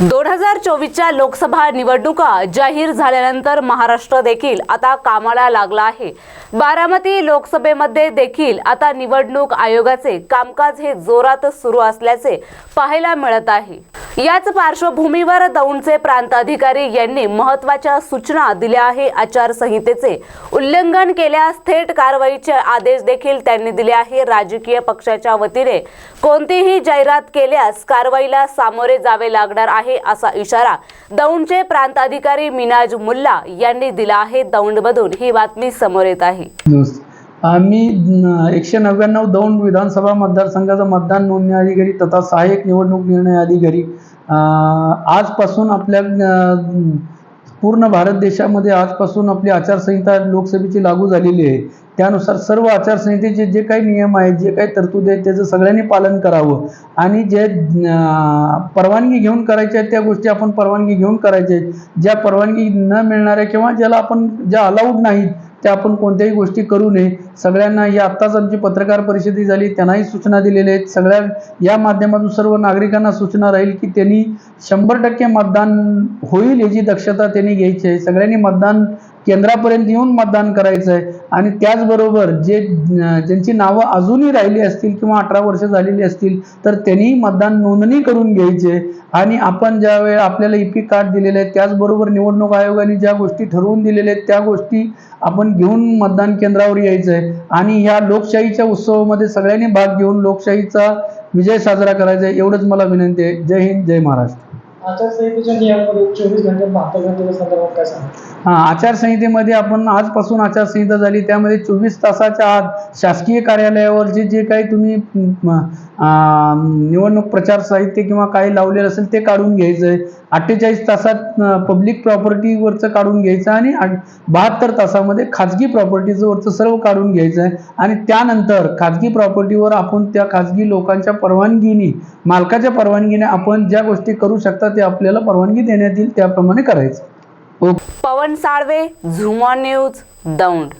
दोन हजार चोवीसच्या लोकसभा निवडणुका जाहीर झाल्यानंतर महाराष्ट्र देखील आता कामाला लागला आहे. बारामती लोकसभेमध्ये देखील आता निवडणूक आयोगाचे कामकाज हे जोरात सुरू असल्याचे पाहायला मिळत आहे. याच पार्श्वभूमीवर दौंडचे प्रांत अधिकारी यांनी महत्त्वाच्या सूचना दिल्या आहे. आचारसंहितेचे उल्लंघन केल्यास थेट कारवाईचे आदेश देखील त्यांनी दिले आहे. राजकीय पक्षाच्या वतीने कोणतीही जाहिरात केल्यास कारवाईला सामोरे जावे लागणार आहे असा इशारा दौंडचे प्रांताधिकारी मिनाज मुल्ला यांनी दिला आहे. दौंडमधून ही बातमी समोर येत आहे. आम्ही एकशे नव्याण्णव दौंड विधानसभा मतदारसंघाचा मतदान नोंदणी अधिकारी तथा सहाय्यक निवडणूक निर्णय अधिकारी आजपासून आपल्या पूर्ण भारत देशामध्ये आजपासून आपली आचारसंहिता लोकसभेची लागू झालेली आहे. त्यानुसार सर्व आचारसंहितेचे जे काही नियम आहेत जे काही तरतूद आहेत त्याचं सगळ्यांनी पालन करावं. आणि जे परवानगी घेऊन करायच्या आहेत त्या गोष्टी आपण परवानगी घेऊन करायच्या आहेत. ज्या परवानगी न मिळणाऱ्या किंवा ज्याला आपण ज्या अलाउड नाहीत त्या आपण कोणत्याही गोष्टी करू नये. सगळ्यांना ही आत्ताच आमची पत्रकार परिषदी झाली त्यांनाही सूचना दिलेल्या आहेत. सगळ्या या माध्यमातून सर्व नागरिकांना सूचना राहील की त्यांनी शंभर टक्के मतदान होईल याची दक्षता त्यांनी घ्यायची आहे. सगळ्यांनी मतदान केंद्रापर्यंत येऊन मतदान करायचं आहे आणि त्याचबरोबर जे ज्यांची नावं अजूनही राहिली असतील किंवा अठरा वर्ष झालेली असतील तर त्यांनी मतदान नोंदणी करून घ्यायचे. आणि आपण ज्या वेळ आपल्याला ई पी कार्ड दिलेले आहेत त्याचबरोबर निवडणूक आयोगाने ज्या गोष्टी ठरवून दिलेल्या आहेत त्या गोष्टी आपण घेऊन मतदान केंद्रावर यायचं आहे आणि ह्या लोकशाहीच्या उत्सवामध्ये सगळ्यांनी भाग घेऊन लोकशाहीचा विजय साजरा करायचा आहे एवढंच मला विनंती आहे. जय हिंद जय महाराष्ट्र. आचारसंहितेच्या नियमामध्ये चोवीस घंटे बहात्तर घंटेच्या संदर्भात काय सांगा? हां आचारसंहितेमध्ये आपण आजपासून आचारसंहिता झाली त्यामध्ये चोवीस तासाच्या आत शासकीय कार्यालयावरचे जे काही तुम्ही म, आ, निवडणूक प्रचार साहित्य किंवा काही लावलेलं असेल ते काढून घ्यायचं आहे अठ्ठेचाळीस तासात पब्लिक प्रॉपर्टीवरचं काढून घ्यायचं आणि बहात्तर तासामध्ये खाजगी प्रॉपर्टीजवरचं सर्व काढून घ्यायचं आहे आणि त्यानंतर खाजगी प्रॉपर्टीवर आपण त्या खाजगी लोकांच्या परवानगीने मालकाच्या परवानगीने आपण ज्या गोष्टी करू शकता ते आपल्याला परवानगी देण्यात येईल त्याप्रमाणे करायचं. पवन साळवे झुमा न्यूज दौंड.